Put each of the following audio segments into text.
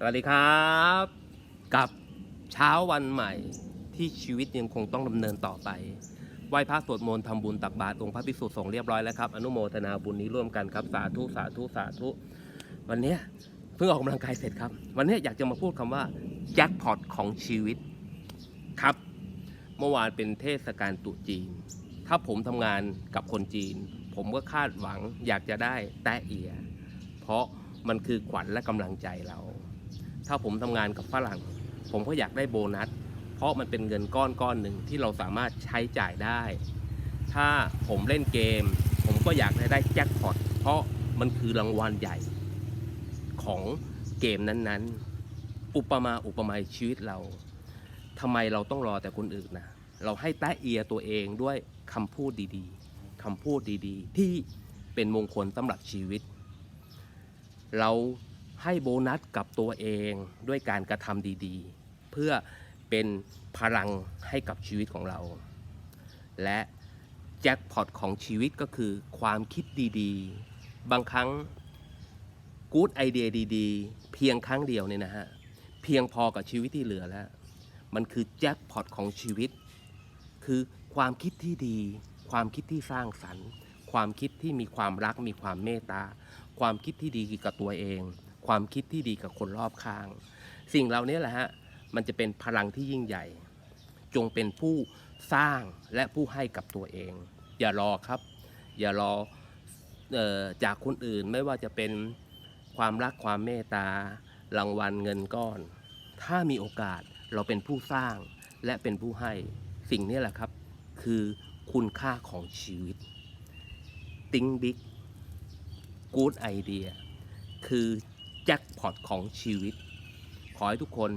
สวัสดีครับ กับเช้าวันใหม่ที่ชีวิตยังคงต้องดำเนินต่อไปไหว้พระสวดมนต์ทำบุญตักบาตรองค์พระภิกษุสงฆ์เรียบร้อยแล้วครับ อนุโมทนาบุญนี้ร่วมกันครับ สาธุสาธุสาธุ วันนี้เพิ่งออกกำลังกายเสร็จครับ วันนี้อยากจะมาพูดคำว่าแจ็คพอตของชีวิตครับ เมื่อวานเป็นเทศกาลตรุษจีน ถ้าผมทำงานกับคนจีน ผมก็คาดหวังอยากจะได้แตะเอีย เพราะมันคือขวัญและกำลังใจเรา ถ้าผมทำงานกับฝรั่ง ผมก็อยากได้โบนัส เพราะมันเป็นเงินก้อนก้อนหนึ่งที่เราสามารถใช้จ่ายได้ ถ้าผมเล่นเกม ผมก็อยากได้แจ็คพอตเพราะมันคือรางวัลใหญ่ของเกมนั้นๆ อุปมาอุปไมยชีวิตเราทำไมเราต้องรอแต่คนอื่นนะเราให้แตะเอียตัวเองด้วยคำพูดดีๆคำพูดดีๆ ที่เป็นมงคลสำหรับชีวิต เรา ให้โบนัสกับตัวเองด้วยการกระทำดีๆ เพื่อเป็นพลังให้กับชีวิตของเรา และแจ็คพอตของชีวิตก็คือความคิดดีๆ บางครั้งกู๊ดไอเดียดีๆ เพียงครั้งเดียวเนี่ยนะฮะ เพียงพอกับชีวิตที่เหลือแล้ว มันคือแจ็คพอตของชีวิต คือความคิดที่ดี ความคิดที่สร้างสรรค์ ความคิดที่มีความรักมีความเมตตา ความคิดที่ดีกับตัวเอง ความคิดที่ดีกับคนรอบข้าง สิ่งเหล่านี้แหละฮะมันจะเป็นพลังที่ยิ่งใหญ่ จงเป็นผู้สร้างและผู้ให้กับตัวเอง อย่ารอครับ อย่ารอออจากคนอื่นไม่ว่าจะเป็นความรักความเมตตารางวัลเงินก้อน ถ้ามีโอกาสเราเป็นผู้สร้างและเป็นผู้ให้สิ่งนี้แหละครับ คือคุณค่าของชีวิต Think Big Good Idea คือ แจ็คพอตของชีวิต ขอให้ทุกคน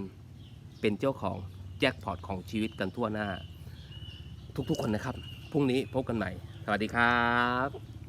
เป็นเจ้าของแจ็คพอตของชีวิตกันทั่วหน้า ทุกๆคนนะครับ พรุ่งนี้พบกันใหม่ สวัสดีครับ